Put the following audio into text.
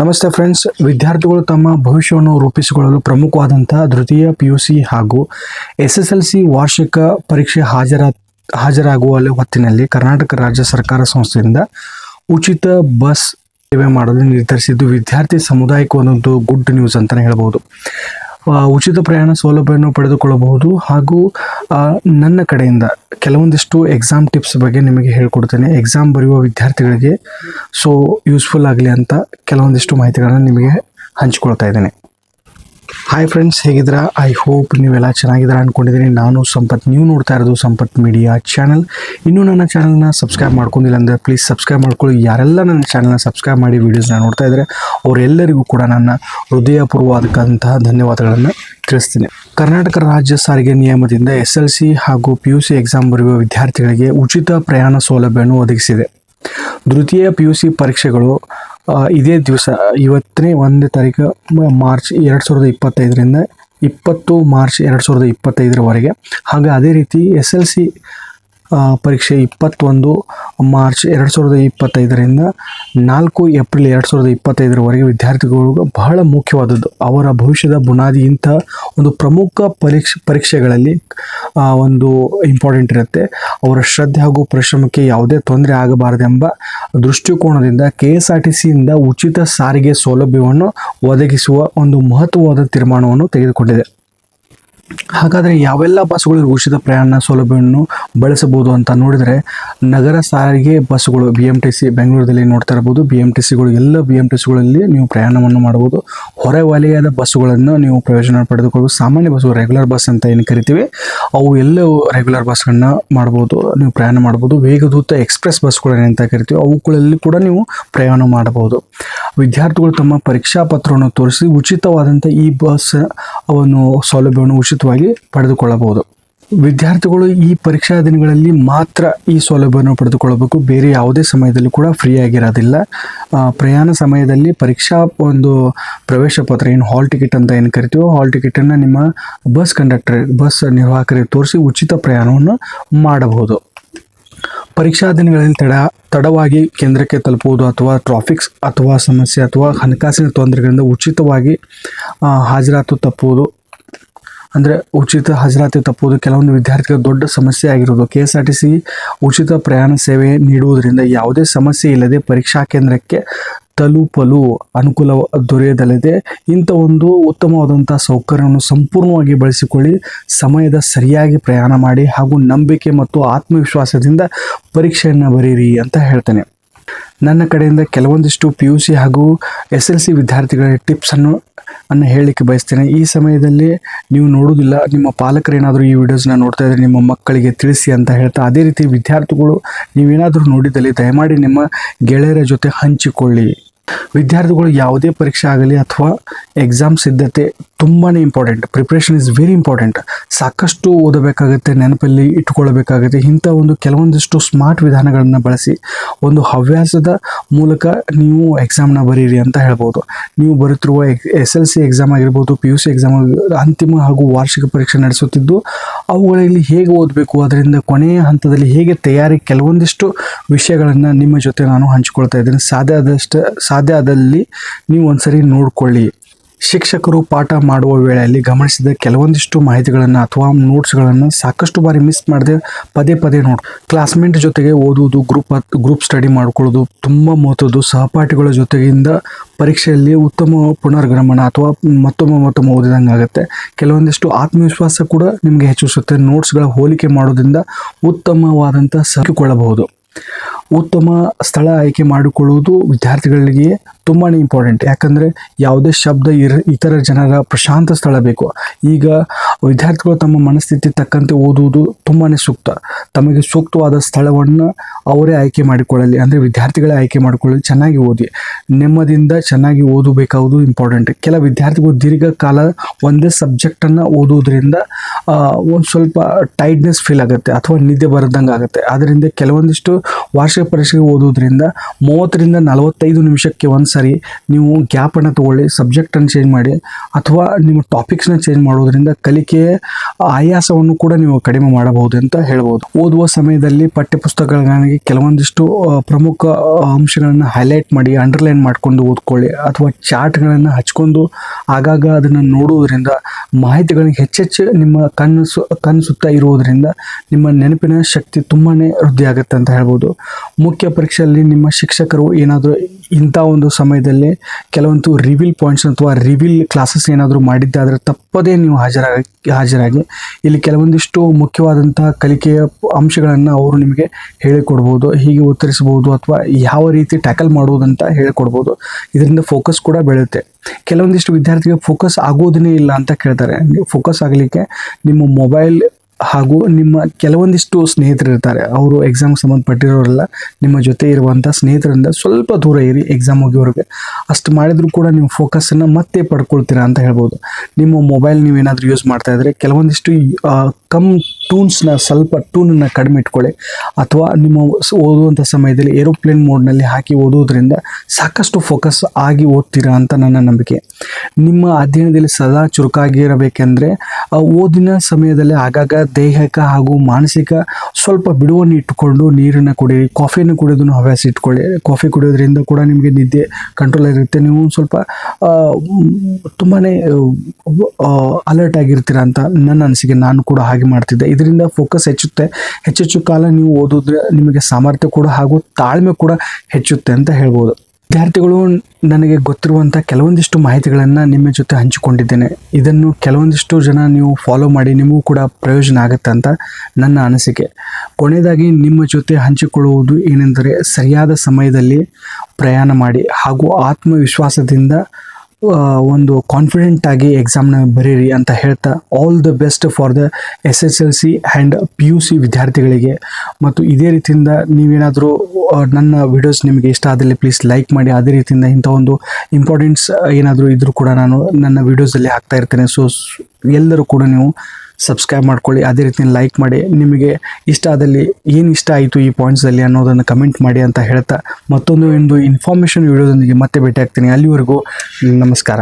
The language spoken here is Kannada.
ನಮಸ್ತೆ ಫ್ರೆಂಡ್ಸ್ ವಿದ್ಯಾರ್ಥಿಗಳು ತಮ್ಮ ಭವಿಷ್ಯವನ್ನು ರೂಪಿಸಿಕೊಳ್ಳಲು ಪ್ರಮುಖವಾದಂತಹ ತೃತೀಯ ಪಿ ಯು ಸಿ ಹಾಗೂ ಎಸ್ ಎಸ್ ಎಲ್ ಸಿ ವಾರ್ಷಿಕ ಪರೀಕ್ಷೆ ಹಾಜರ, ಹಾಜರಾಗುವ ಹೊತ್ತಿನಲ್ಲಿ ಕರ್ನಾಟಕ ರಾಜ್ಯ ಸರ್ಕಾರ ಸಂಸ್ಥೆಯಿಂದ ಉಚಿತ ಬಸ್ ಸೇವೆ ಮಾಡಲು ನಿರ್ಧರಿಸಿದ್ದು ವಿದ್ಯಾರ್ಥಿ ಸಮುದಾಯಕ್ಕೆ ಒಂದೊಂದು ಗುಡ್ ನ್ಯೂಸ್ ಅಂತಲೇ ಹೇಳ್ಬೋದು. ಉಚಿತ ಪ್ರಯಾಣ ಸೌಲಭ್ಯವನ್ನು ಪಡೆದುಕೊಳ್ಳಬಹುದು ಹಾಗೂ ನನ್ನ ಕಡೆಯಿಂದ ಕೆಲವೊಂದಿಷ್ಟು ಎಕ್ಸಾಮ್ ಟಿಪ್ಸ್ ಬಗ್ಗೆ ನಿಮಗೆ ಹೇಳ್ಕೊಡ್ತೇನೆ. ಎಕ್ಸಾಮ್ ಬರೆಯುವ ವಿದ್ಯಾರ್ಥಿಗಳಿಗೆ ಸೊ ಯೂಸ್ಫುಲ್ ಆಗಲಿ ಅಂತ ಕೆಲವೊಂದಿಷ್ಟು ಮಾಹಿತಿಗಳನ್ನು ನಿಮಗೆ ಹಂಚಿಕೊಳ್ತಾ ಇದ್ದೇನೆ. ಹಾಯ್ ಫ್ರೆಂಡ್ಸ್ ಹೇಗಿದ್ರ ಐ ಹೋಪ್ ನೀವೆಲ್ಲ ಚೆನ್ನಾಗಿದ್ದೀರಾ ಅಂದ್ಕೊಂಡಿದ್ದೀನಿ ನಾನು ಸಂಪತ್. ನೀವು ನೋಡ್ತಾ ಇರೋದು ಸಂಪತ್ ಮೀಡಿಯಾ ಚಾನಲ್ ಇನ್ನೂ ನನ್ನ ಚಾನಲ್ನ ಸಬ್ಸ್ಕ್ರೈಬ್ ಮಾಡ್ಕೊಂಡಿಲ್ಲ ಅಂದರೆ ಪ್ಲೀಸ್ ಸಬ್ಸ್ಕ್ರೈಬ್ ಮಾಡ್ಕೊಳ್ಳಿ. ಯಾರೆಲ್ಲ ನನ್ನ ಚಾನಲ್ನ ಸಬ್ಸ್ಕ್ರೈಬ್ ಮಾಡಿ ವೀಡಿಯೋಸ್ನ ನೋಡ್ತಾ ಇದ್ದಾರೆ ಅವರೆಲ್ಲರಿಗೂ ಕೂಡ ನನ್ನ ಹೃದಯಪೂರ್ವಕಂತಹ ಧನ್ಯವಾದಗಳನ್ನು ತಿಳಿಸ್ತೀನಿ. ಕರ್ನಾಟಕ ರಾಜ್ಯ ಸಾರಿಗೆ ನಿಯಮದಿಂದ ಎಸ್ ಎಲ್ ಸಿ ಹಾಗೂ ಪಿ ಯು ಸಿ ಎಕ್ಸಾಮ್ ಬರೆಯುವ ವಿದ್ಯಾರ್ಥಿಗಳಿಗೆ ಉಚಿತ ಪ್ರಯಾಣ ಸೌಲಭ್ಯವನ್ನು ಒದಗಿಸಿದೆ. ದ್ವಿತೀಯ ಪಿ ಯು ಸಿ ಪರೀಕ್ಷೆಗಳು ಇದೇ ದಿವಸ, ಇವತ್ತನೇ ಒಂದೇ ತಾರೀಕು ಮಾರ್ಚ್ ಎರಡು ಸಾವಿರದ ಇಪ್ಪತ್ತೈದರಿಂದ ಇಪ್ಪತ್ತು ಮಾರ್ಚ್ ಎರಡು ಸಾವಿರದ ಇಪ್ಪತ್ತೈದರವರೆಗೆ. ಹಾಗೆ ಅದೇ ರೀತಿ ಎಸ್ ಎಲ್ ಸಿ ಪರೀಕ್ಷೆ ಇಪ್ಪತ್ತೊಂದು ಮಾರ್ಚ್ ಎರಡು ಸಾವಿರದ ಇಪ್ಪತ್ತೈದರಿಂದ ನಾಲ್ಕು ಏಪ್ರಿಲ್ ಎರಡು ಸಾವಿರದ ಇಪ್ಪತ್ತೈದರವರೆಗೆ ವಿದ್ಯಾರ್ಥಿಗಳು ಬಹಳ ಮುಖ್ಯವಾದದ್ದು. ಅವರ ಭವಿಷ್ಯದ ಬುನಾದಿ ಇಂಥ ಒಂದು ಪ್ರಮುಖ ಪರೀಕ್ಷೆ, ಪರೀಕ್ಷೆಗಳಲ್ಲಿ ಒಂದು ಇಂಪಾರ್ಟೆಂಟ್ ಇರುತ್ತೆ. ಅವರ ಶ್ರದ್ಧೆ ಹಾಗೂ ಪರಿಶ್ರಮಕ್ಕೆ ಯಾವುದೇ ತೊಂದರೆ ಆಗಬಾರದೆಂಬ ದೃಷ್ಟಿಕೋನದಿಂದ ಕೆ ಎಸ್ ಆರ್ ಟಿ ಸಿಯಿಂದ ಉಚಿತ ಸಾರಿಗೆ ಸೌಲಭ್ಯವನ್ನು ಒದಗಿಸುವ ಒಂದು ಮಹತ್ವವಾದ ತೀರ್ಮಾನವನ್ನು ತೆಗೆದುಕೊಂಡಿದೆ. ಹಾಗಾದರೆ ಯಾವೆಲ್ಲ ಬಸ್ಗಳು ಉಚಿತ ಪ್ರಯಾಣ ಸೌಲಭ್ಯವನ್ನು ಬಳಸಬಹುದು ಅಂತ ನೋಡಿದರೆ ನಗರ ಸಾರಿಗೆ ಬಸ್ಸುಗಳು ಬಿ ಎಂ ಟಿ ಸಿ ಬೆಂಗಳೂರಲ್ಲಿ ನೋಡ್ತಾ ಇರ್ಬೋದು. ಬಿ ಎಂ ಟಿ ಸಿಗಳು ಎಲ್ಲ ಬಿ ಎಂ ಟಿ ಸಿಗಳಲ್ಲಿ ನೀವು ಪ್ರಯಾಣವನ್ನು ಮಾಡಬಹುದು. ಹೊರ ವಲಯದ ಬಸ್ಸುಗಳನ್ನು ನೀವು ಪ್ರಯೋಜನ ಪಡೆದುಕೊಳ್ಳಬಹುದು. ಸಾಮಾನ್ಯ ಬಸ್ಸು ರೆಗ್ಯುಲರ್ ಬಸ್ ಅಂತ ಏನು ಕರಿತೀವಿ? ಅವು ಎಲ್ಲ ರೆಗ್ಯುಲರ್ ಬಸ್ಗಳನ್ನ ಮಾಡ್ಬೋದು ನೀವು ಪ್ರಯಾಣ ಮಾಡ್ಬೋದು ವೇಗದೂತ ಎಕ್ಸ್ಪ್ರೆಸ್ ಬಸ್ಗಳು ಅಂತ ಕರಿತೀವಿ, ಅವುಗಳಲ್ಲಿ ಕೂಡ ನೀವು ಪ್ರಯಾಣ ಮಾಡಬಹುದು. ವಿದ್ಯಾರ್ಥಿಗಳು ತಮ್ಮ ಪರೀಕ್ಷಾ ಪತ್ರವನ್ನು ತೋರಿಸಿ ಉಚಿತವಾದಂಥ ಈ ಬಸ್ ಅವನ್ನು ಸೌಲಭ್ಯವನ್ನು ಉಚಿತವಾಗಿ ಪಡೆದುಕೊಳ್ಳಬಹುದು. ವಿದ್ಯಾರ್ಥಿಗಳು ಈ ಪರೀಕ್ಷಾ ದಿನಗಳಲ್ಲಿ ಮಾತ್ರ ಈ ಸೌಲಭ್ಯವನ್ನು ಪಡೆದುಕೊಳ್ಳಬೇಕು. ಬೇರೆ ಯಾವುದೇ ಸಮಯದಲ್ಲಿ ಕೂಡ ಫ್ರೀ ಆಗಿರೋದಿಲ್ಲ. ಪ್ರಯಾಣ ಸಮಯದಲ್ಲಿ ಪರೀಕ್ಷಾ ಒಂದು ಪ್ರವೇಶ ಪತ್ರ, ಏನು ಹಾಲ್ ಟಿಕೆಟ್ ಅಂತ ಏನು ಕರಿತೀವೋ ಹಾಲ್ ಟಿಕೆಟನ್ನು ನಿಮ್ಮ ಬಸ್ ಕಂಡಕ್ಟರ್ ಬಸ್ ನಿರ್ವಾಹಕರಿಗೆ ತೋರಿಸಿ ಉಚಿತ ಪ್ರಯಾಣವನ್ನು ಮಾಡಬಹುದು. ಪರೀಕ್ಷಾ ದಿನಗಳಲ್ಲಿ ತಡ, ತಡವಾಗಿ ಕೇಂದ್ರಕ್ಕೆ ತಲುಪುವುದು ಅಥವಾ ಟ್ರಾಫಿಕ್ಸ್ ಅಥವಾ ಸಮಸ್ಯೆ ಅಥವಾ ಹಣಕಾಸಿನ ತೊಂದರೆಗಳಿಂದ ಉಚಿತವಾಗಿ ಹಾಜರಾತು ತಪ್ಪುವುದು ಅಂದರೆ ಉಚಿತ ಹಾಜರಾತಿ ತಪ್ಪುವುದು ಕೆಲವೊಂದು ವಿದ್ಯಾರ್ಥಿಗಳ ದೊಡ್ಡ ಸಮಸ್ಯೆ ಆಗಿರುವುದು K S R T C ಉಚಿತ ಪ್ರಯಾಣ ಸೇವೆ ನೀಡುವುದರಿಂದ ಯಾವುದೇ ಸಮಸ್ಯೆ ಇಲ್ಲದೆ ಪರೀಕ್ಷಾ ಕೇಂದ್ರಕ್ಕೆ ತಲುಪಲು ಅನುಕೂಲ ದೊರೆಯದಲ್ಲದೆ ಇಂಥ ಒಂದು ಉತ್ತಮವಾದಂಥ ಸೌಕರ್ಯವನ್ನು ಸಂಪೂರ್ಣವಾಗಿ ಬಳಸಿಕೊಳ್ಳಿ, ಸಮಯದ ಸರಿಯಾಗಿ ಪ್ರಯಾಣ ಮಾಡಿ ಹಾಗೂ ನಂಬಿಕೆ ಮತ್ತು ಆತ್ಮವಿಶ್ವಾಸದಿಂದ ಪರೀಕ್ಷೆಯನ್ನು ಬರೀರಿ ಅಂತ ಹೇಳ್ತೇನೆ. ನನ್ನ ಕಡೆಯಿಂದ ಕೆಲವೊಂದಿಷ್ಟು ಪಿ ಯು ಸಿ ಹಾಗೂ ಎಸ್ ಎಲ್ ಸಿ ವಿದ್ಯಾರ್ಥಿಗಳ ಟಿಪ್ಸನ್ನು ಅನ್ನು ಹೇಳಲಿಕ್ಕೆ ಬಯಸ್ತೇನೆ. ಈ ಸಮಯದಲ್ಲಿ ನೀವು ನೋಡುವುದಿಲ್ಲ, ನಿಮ್ಮ ಪಾಲಕರು ಏನಾದರೂ ಈ ವಿಡಿಯೋಸ್ನ ನೋಡ್ತಾ ಇದ್ದರೆ ನಿಮ್ಮ ಮಕ್ಕಳಿಗೆ ತಿಳಿಸಿ ಅಂತ ಹೇಳ್ತಾ, ಅದೇ ರೀತಿ ವಿದ್ಯಾರ್ಥಿಗಳು ನೀವೇನಾದರೂ ನೋಡಿದಲ್ಲಿ ದಯಮಾಡಿ ನಿಮ್ಮ ಗೆಳೆಯರ ಜೊತೆ ಹಂಚಿಕೊಳ್ಳಿ. ವಿದ್ಯಾರ್ಥಿಗಳು ಯಾವುದೇ ಪರೀಕ್ಷೆ ಆಗಲಿ ಅಥವಾ ಎಕ್ಸಾಮ್ ಸಿದ್ಧತೆ ತುಂಬಾ important preparation is very important ಸಾಕಷ್ಟು ಓದಬೇಕಾಗುತ್ತೆ, ನೆನಪಲ್ಲಿ ಇಟ್ಕೊಳ್ಬೇಕಾಗುತ್ತೆ ಇಂಥ ಒಂದು ಕೆಲವೊಂದಿಷ್ಟು ಸ್ಮಾರ್ಟ್ ವಿಧಾನಗಳನ್ನು ಬಳಸಿ ಒಂದು ಹವ್ಯಾಸದ ಮೂಲಕ ನೀವು ಎಕ್ಸಾಮ್ನ ಬರೀರಿ ಅಂತ ಹೇಳ್ಬೋದು. ನೀವು ಬರುತ್ತಿರುವ ಎಸ್ ಎಲ್ ಸಿ ಎಕ್ಸಾಮ್ ಆಗಿರ್ಬೋದು ಪಿ ಯು ಸಿ ಎಕ್ಸಾಮ್ ಅಂತಿಮ ಹಾಗೂ ವಾರ್ಷಿಕ ಪರೀಕ್ಷೆ ನಡೆಸುತ್ತಿದ್ದು, ಅವುಗಳಲ್ಲಿ ಹೇಗೆ ಓದಬೇಕು? ಅದರಿಂದ ಕೊನೆಯ ಹಂತದಲ್ಲಿ ಹೇಗೆ ತಯಾರಿ? ಕೆಲವೊಂದಿಷ್ಟು ವಿಷಯಗಳನ್ನು ನಿಮ್ಮ ಜೊತೆ ನಾನು ಹಂಚಿಕೊಳ್ತಾ ಇದ್ದೇನೆ. ಸಾಧ್ಯ ಆದಷ್ಟು, ಸಾಧ್ಯ ಆದಲ್ಲಿ ನೀವು ಒಂದ್ಸರಿ ನೋಡ್ಕೊಳ್ಳಿ. ಶಿಕ್ಷಕರು ಪಾಠ ಮಾಡುವ ವೇಳೆಯಲ್ಲಿ ಗಮನಿಸಿದ ಕೆಲವೊಂದಿಷ್ಟು ಮಾಹಿತಿಗಳನ್ನು ಅಥವಾ ನೋಟ್ಸ್ಗಳನ್ನು ಸಾಕಷ್ಟು ಬಾರಿ ಮಿಸ್ ಮಾಡದೆ ಪದೇ ಪದೇ ನೋಡಿ ಕ್ಲಾಸ್ಮೇಟ್ ಜೊತೆಗೆ ಓದುವುದು ಗ್ರೂಪ್ ಗ್ರೂಪ್ ಸ್ಟಡಿ ಮಾಡಿಕೊಳ್ಳೋದು ತುಂಬ ಮಹತ್ವದ್ದು. ಸಹಪಾಠಿಗಳ ಜೊತೆಗಿಂದ ಪರೀಕ್ಷೆಯಲ್ಲಿ ಉತ್ತಮ ಪುನರ್ಗಮನ ಅಥವಾ ಮತ್ತೊಮ್ಮೆ ಮತ್ತೊಮ್ಮೆ ಓದಿದಂಗೆ ಆಗುತ್ತೆ. ಕೆಲವೊಂದಿಷ್ಟು ಆತ್ಮವಿಶ್ವಾಸ ಕೂಡ ನಿಮಗೆ ಹೆಚ್ಚಿಸುತ್ತೆ. ನೋಟ್ಸ್ಗಳ ಹೋಲಿಕೆ ಮಾಡೋದ್ರಿಂದ ಉತ್ತಮವಾದಂಥ ಸಹಿಕೊಳ್ಳಬಹುದು ಉತ್ತಮ ಸ್ಥಳ ಆಯ್ಕೆ ಮಾಡಿಕೊಳ್ಳುವುದು ವಿದ್ಯಾರ್ಥಿಗಳಿಗೆ ತುಂಬಾ ಇಂಪಾರ್ಟೆಂಟ್ ಯಾಕಂದರೆ ಯಾವುದೇ ಶಬ್ದ ಇರ, ಇತರ ಜನರ ಪ್ರಶಾಂತ ಸ್ಥಳ ಬೇಕು. ಈಗ ವಿದ್ಯಾರ್ಥಿಗಳು ತಮ್ಮ ಮನಸ್ಥಿತಿ ತಕ್ಕಂತೆ ಓದುವುದು ತುಂಬಾ ಸೂಕ್ತ. ತಮಗೆ ಸೂಕ್ತವಾದ ಸ್ಥಳವನ್ನು ಅವರೇ ಆಯ್ಕೆ ಮಾಡಿಕೊಳ್ಳಲಿ. ಅಂದರೆ ವಿದ್ಯಾರ್ಥಿಗಳೇ ಆಯ್ಕೆ ಮಾಡಿಕೊಳ್ಳಲಿ ಚೆನ್ನಾಗಿ ಓದಿ. ನೆಮ್ಮದಿಯಿಂದ ಚೆನ್ನಾಗಿ ಓದಬೇಕಾಗುವುದು ಇಂಪಾರ್ಟೆಂಟ್ ಕೆಲ ವಿದ್ಯಾರ್ಥಿಗಳು ದೀರ್ಘಕಾಲ ಒಂದೇ ಸಬ್ಜೆಕ್ಟನ್ನು ಓದುವುದರಿಂದ ಒಂದು ಸ್ವಲ್ಪ ಟೈಟ್ನೆಸ್ ಫೀಲ್ ಆಗುತ್ತೆ ಅಥವಾ ನಿದ್ದೆ ಬರದಂಗೆ ಆಗುತ್ತೆ. ಆದ್ದರಿಂದ ಕೆಲವೊಂದಿಷ್ಟು ವಾರ್ಷಿಕ ಪರೀಕ್ಷೆಗೆ ಓದುವುದರಿಂದ ಮೂವತ್ತರಿಂದ ನಲವತ್ತೈದು ನಿಮಿಷಕ್ಕೆ ಒಂದು ಸರಿ, ನೀವು ಗ್ಯಾಪನ್ನು ತಗೊಳ್ಳಿ ಸಬ್ಜೆಕ್ಟನ್ನು ಚೇಂಜ್ ಮಾಡಿ, ಅಥವಾ ನಿಮ್ಮ ಟಾಪಿಕ್ಸ್ನ ಚೇಂಜ್ ಮಾಡೋದ್ರಿಂದ ಕಲಿಕೆಯ ಆಯಾಸವನ್ನು ಕೂಡ ನೀವು ಕಡಿಮೆ ಮಾಡಬಹುದು ಅಂತ ಹೇಳ್ಬೋದು. ಓದುವ ಸಮಯದಲ್ಲಿ ಪಠ್ಯಪುಸ್ತಕಗಳಿಗೆ ಕೆಲವೊಂದಿಷ್ಟು ಪ್ರಮುಖ ಅಂಶಗಳನ್ನು ಹೈಲೈಟ್ ಮಾಡಿ ಅಂಡರ್ಲೈನ್ ಮಾಡ್ಕೊಂಡು ಓದ್ಕೊಳ್ಳಿ, ಅಥವಾ ಚಾರ್ಟ್ಗಳನ್ನು ಹಚ್ಕೊಂಡು ಆಗಾಗ ಅದನ್ನು ನೋಡುವುದರಿಂದ ಮಾಹಿತಿಗಳಿಗೆ ಹೆಚ್ಚೆಚ್ಚು ನಿಮ್ಮ ಕಣ್ಣು ಸು ಕಣ್ಣು ಸುತ್ತ ಇರುವುದರಿಂದ ನಿಮ್ಮ ನೆನಪಿನ ಶಕ್ತಿ ತುಂಬಾ ವೃದ್ಧಿ ಆಗುತ್ತೆ ಅಂತ ಹೇಳ್ಬೋದು. ಮುಖ್ಯ ಪರೀಕ್ಷೆಯಲ್ಲಿ ನಿಮ್ಮ ಶಿಕ್ಷಕರು ಏನಾದರೂ ಇಂಥ ಒಂದು ಸಮಯದಲ್ಲಿ ಕೆಲವೊಂದು ರಿವಿಲ್ ಪಾಯಿಂಟ್ಸ್ ಅಥವಾ ರಿವಿಲ್ ಕ್ಲಾಸಸ್ ಏನಾದರೂ ಮಾಡಿದ್ದಾದರೆ ತಪ್ಪದೇ ನೀವು ಹಾಜರಾಗಿ ಹಾಜರಾಗಿ ಇಲ್ಲಿ ಕೆಲವೊಂದಿಷ್ಟು ಮುಖ್ಯವಾದಂತಹ ಕಲಿಕೆಯ ಅಂಶಗಳನ್ನು ಅವರು ನಿಮಗೆ ಹೇಳಿಕೊಡ್ಬೋದು, ಹೀಗೆ ಉತ್ತರಿಸಬಹುದು ಅಥವಾ ಯಾವ ರೀತಿ ಟ್ಯಾಕಲ್ ಮಾಡುವುದಂತ ಹೇಳಿಕೊಡ್ಬೋದು. ಇದರಿಂದ ಫೋಕಸ್ ಕೂಡ ಬೆಳೆಯುತ್ತೆ. ಕೆಲವೊಂದಿಷ್ಟು ವಿದ್ಯಾರ್ಥಿಗೆ ಫೋಕಸ್ ಆಗೋದನ್ನೇ ಇಲ್ಲ ಅಂತ ಕೇಳ್ತಾರೆ. ಫೋಕಸ್ ಆಗಲಿಕ್ಕೆ ನಿಮ್ಮ ಮೊಬೈಲ್ ಹಾಗೂ ನಿಮ್ಮ ಕೆಲವೊಂದಿಷ್ಟು ಸ್ನೇಹಿತರು ಇರ್ತಾರೆ. ಅವರು ಎಕ್ಸಾಮ್ ಸಂಬಂಧಪಟ್ಟಿರೋರೆಲ್ಲ ನಿಮ್ಮ ಜೊತೆ ಇರುವಂಥ ಸ್ನೇಹಿತರಿಂದ ಸ್ವಲ್ಪ ದೂರ ಇರಿ ಎಕ್ಸಾಮ್ ಮುಗಿಯೋರಿಗೆ ಅಷ್ಟು ಮಾಡಿದರೂ ಕೂಡ ನೀವು ಫೋಕಸನ್ನು ಮತ್ತೆ ಪಡ್ಕೊಳ್ತೀರಾ ಅಂತ ಹೇಳ್ಬೋದು. ನಿಮ್ಮ ಮೊಬೈಲ್ ನೀವೇನಾದರೂ ಯೂಸ್ ಮಾಡ್ತಾ ಇದ್ದರೆ ಕೆಲವೊಂದಿಷ್ಟು ಕಮ್ ಟೂನ್ಸ್ನ ಸ್ವಲ್ಪ ಟೂನನ್ನು ಕಡಿಮೆ ಇಟ್ಕೊಳ್ಳಿ. ಅಥವಾ ನಿಮ್ಮ ಓದುವಂಥ ಸಮಯದಲ್ಲಿ ಏರೋಪ್ಲೇನ್ ಮೋಡ್ನಲ್ಲಿ ಹಾಕಿ ಓದುವುದರಿಂದ ಸಾಕಷ್ಟು ಫೋಕಸ್ ಆಗಿ ಓದ್ತೀರಾ ಅಂತ ನನ್ನ ನಂಬಿಕೆ. ನಿಮ್ಮ ಅಧ್ಯಯನದಲ್ಲಿ ಸದಾ ಚುರುಕಾಗಿರಬೇಕೆಂದರೆ ಓದಿನ ಸಮಯದಲ್ಲಿ ಆಗಾಗ ದೈಹಿಕ ಹಾಗೂ ಮಾನಸಿಕ ಸ್ವಲ್ಪ ಬಿಡುವನ್ನು ಇಟ್ಟುಕೊಂಡು ನೀರನ್ನು ಕುಡಿಯಿರಿ ಕಾಫಿಯನ್ನು ಕುಡಿಯೋದನ್ನು ಹವ್ಯಾಸ ಇಟ್ಕೊಳ್ಳಿ. ಕಾಫಿ ಕುಡಿಯೋದ್ರಿಂದ ಕೂಡ ನಿಮಗೆ ನಿದ್ದೆ ಕಂಟ್ರೋಲ್ ಇರುತ್ತೆ ನೀವು ಸ್ವಲ್ಪ ತುಂಬಾ ಅಲರ್ಟ್ ಆಗಿರ್ತೀರ ಅಂತ ನನ್ನ ಅನಿಸಿಕೆ. ನಾನು ಕೂಡ ಹಾಗೆ ಮಾಡ್ತಿದ್ದೆ. ಇದರಿಂದ ಫೋಕಸ್ ಹೆಚ್ಚುತ್ತೆ. ಹೆಚ್ಚೆಚ್ಚು ಕಾಲ ನೀವು ಓದಿದ್ರೆ ನಿಮಗೆ ಸಾಮರ್ಥ್ಯ ಕೂಡ ಹಾಗೂ ತಾಳ್ಮೆ ಕೂಡ ಹೆಚ್ಚುತ್ತೆ ಅಂತ ಹೇಳ್ಬೋದು. ವಿದ್ಯಾರ್ಥಿಗಳು ನನಗೆ ಗೊತ್ತಿರುವಂಥ ಕೆಲವೊಂದಿಷ್ಟು ಮಾಹಿತಿಗಳನ್ನು ನಿಮ್ಮ ಜೊತೆ ಹಂಚಿಕೊಂಡಿದ್ದೇನೆ. ಇದನ್ನು ಕೆಲವೊಂದಿಷ್ಟು ಜನ ನೀವು ಫಾಲೋ ಮಾಡಿ, ನಿಮಗೂ ಕೂಡ ಪ್ರಯೋಜನ ಆಗುತ್ತೆ ಅಂತ ನನ್ನ ಅನಿಸಿಕೆ. ಕೊನೆಯದಾಗಿ ನಿಮ್ಮ ಜೊತೆ ಹಂಚಿಕೊಳ್ಳುವುದು ಏನೆಂದರೆ ಸರಿಯಾದ ಸಮಯದಲ್ಲಿ ಪ್ರಯಾಣ ಮಾಡಿ ಹಾಗೂ ಆತ್ಮವಿಶ್ವಾಸದಿಂದ ಒಂದು ಕಾನ್ಫಿಡೆಂಟ್ ಆಗಿ ಎಕ್ಸಾಮ್ನ ಬರೀರಿ ಅಂತ ಹೇಳ್ತಾ all the best for the S S L C and P U C ವಿದ್ಯಾರ್ಥಿಗಳಿಗೆ. ಮತ್ತು ಇದೇ ರೀತಿಯಿಂದ ನೀವೇನಾದರೂ ನನ್ನ ವಿಡಿಯೋಸ್ ನಿಮಗೆ ಇಷ್ಟ ಆದಲ್ಲಿ ಪ್ಲೀಸ್ ಲೈಕ್ ಮಾಡಿ. ಅದೇ ರೀತಿಯಿಂದ ಇಂಥ ಒಂದು ಇಂಪಾರ್ಟೆಂಟ್ಸ್ ಏನಾದರೂ ಇದ್ದರೂ ಕೂಡ ನಾನು ನನ್ನ ವಿಡಿಯೋಸಲ್ಲಿ ಹಾಕ್ತಾ ಇರ್ತೇನೆ. ಸೊ ಎಲ್ಲರೂ ಕೂಡ ನೀವು ಸಬ್ಸ್ಕ್ರೈಬ್ ಮಾಡ್ಕೊಳ್ಳಿ. ಅದೇ ರೀತಿ ಲೈಕ್ ಮಾಡಿ. ನಿಮಗೆ ಇಷ್ಟ ಆದಲ್ಲಿ ಏನು ಇಷ್ಟ ಆಯಿತು ಈ ಪಾಯಿಂಟ್ಸಲ್ಲಿ ಅನ್ನೋದನ್ನು ಕಮೆಂಟ್ ಮಾಡಿ ಅಂತ ಹೇಳ್ತಾ ಮತ್ತೊಂದು ಒಂದು ಇನ್ಫಾರ್ಮೇಷನ್ ವಿಡಿಯೋದೊಂದಿಗೆ ಮತ್ತೆ ಭೇಟಿ ಆಗ್ತೀನಿ ಅಲ್ಲಿವರೆಗೂ ನಮಸ್ಕಾರ.